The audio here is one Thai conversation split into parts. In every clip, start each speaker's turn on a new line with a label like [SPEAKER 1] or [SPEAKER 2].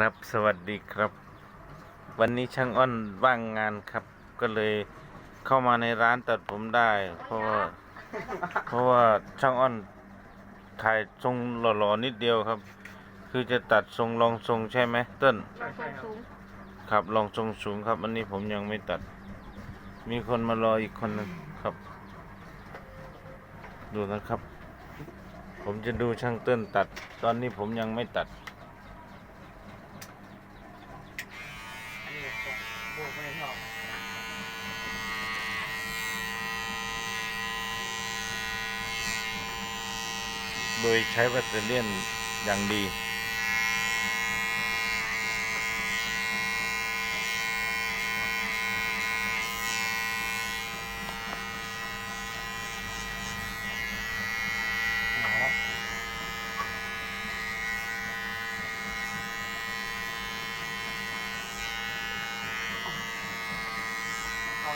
[SPEAKER 1] ครับ สวัสดีครับ วันนี้ช่างอ้อนว่างงานครับ ก็เลยเข้ามาในร้านตัดผมได้ เพราะว่าเพราะว่าช่างอ้อนถ่ายทรงหล่อๆนิดเดียวครับ คือจะตัดทรงรองทรงใช่ไหมเต้น
[SPEAKER 2] เราส่งสูง
[SPEAKER 1] ครับรองทรงสูงครับ อันนี้ผมยังไม่ตัด มีคนมารออีกคนหนึงครับ ดูนะครับ ผมจะดูช่างเต้นตัด ตอนนี้ผมยังไม่ตัด
[SPEAKER 3] อันนี้ โบก
[SPEAKER 1] โดยใช้วัสเลียนอย่างดี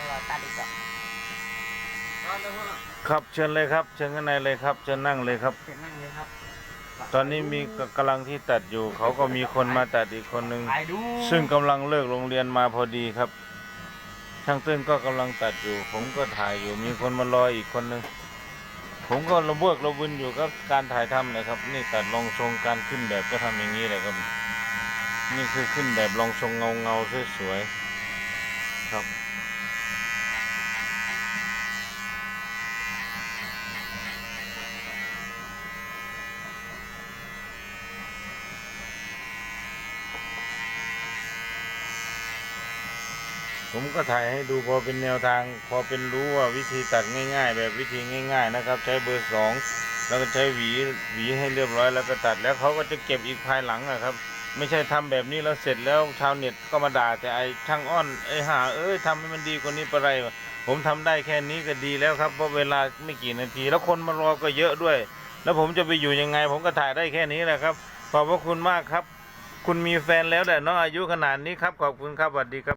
[SPEAKER 3] เอาเราตัดอีกก่อน
[SPEAKER 1] ครับเชิญเลยครับ เชิญข้างในเลยครับ เชิญนั่งเลยครับ
[SPEAKER 3] เสร็จนั่งเลยครับ
[SPEAKER 1] ตอนนี้มีกกำลังที่ตัดอยู่ เขาก็มีคนมาตัดอีกคนหนึ่ง
[SPEAKER 3] ถ่ายดู
[SPEAKER 1] ซึ่งกำลังเลิกโรงเรียนมาพอดีครับ ช่างเต้นก็กำลังตัดอยู่ ผมก็ถ่ายอยู่ มีคนมารออีกคนหนึ่งผมก็ระเบิกระวินอยู่กับการถ่ายทำนะครับ นี่ตัดลองทรงการขึ้นแบบก็ทำอย่างนี้แหละครับ นี่คือขึ้นแบบลองทรงเงาเงาๆสวยๆครับ ผมก็ถ่ายให้ดูพอเป็นแนวทาง พอเป็นรู้ว่าวิธีตัดง่าย ๆ แบบวิธีง่าย ๆ นะครับ ใช้เบอร์สองแล้วก็ใช้หวีหวีให้เรียบร้อยแล้วก็ตัดแล้วเขาก็จะเก็บอีกภายหลังนะครับ ไม่ใช่ทำแบบนี้แล้วเสร็จแล้วชาวเน็ตก็มาด่าแต่ไอ้ช่างอ้อนไอ้ห่าเอ้ยทำให้มันดีกว่านี้ไปไรผมทำได้แค่นี้ก็ดีแล้วครับเพราะเวลาไม่กี่นาที แล้วคนมารอก็เยอะด้วย แล้วผมจะไปอยู่ยังไง ผมก็ถ่ายได้แค่นี้แหละครับขอบพระคุณมากครับ คุณมีแฟนแล้วแหละเนาะอายุขนาดนี้ครับขอบคุณครับสวัสดีครับ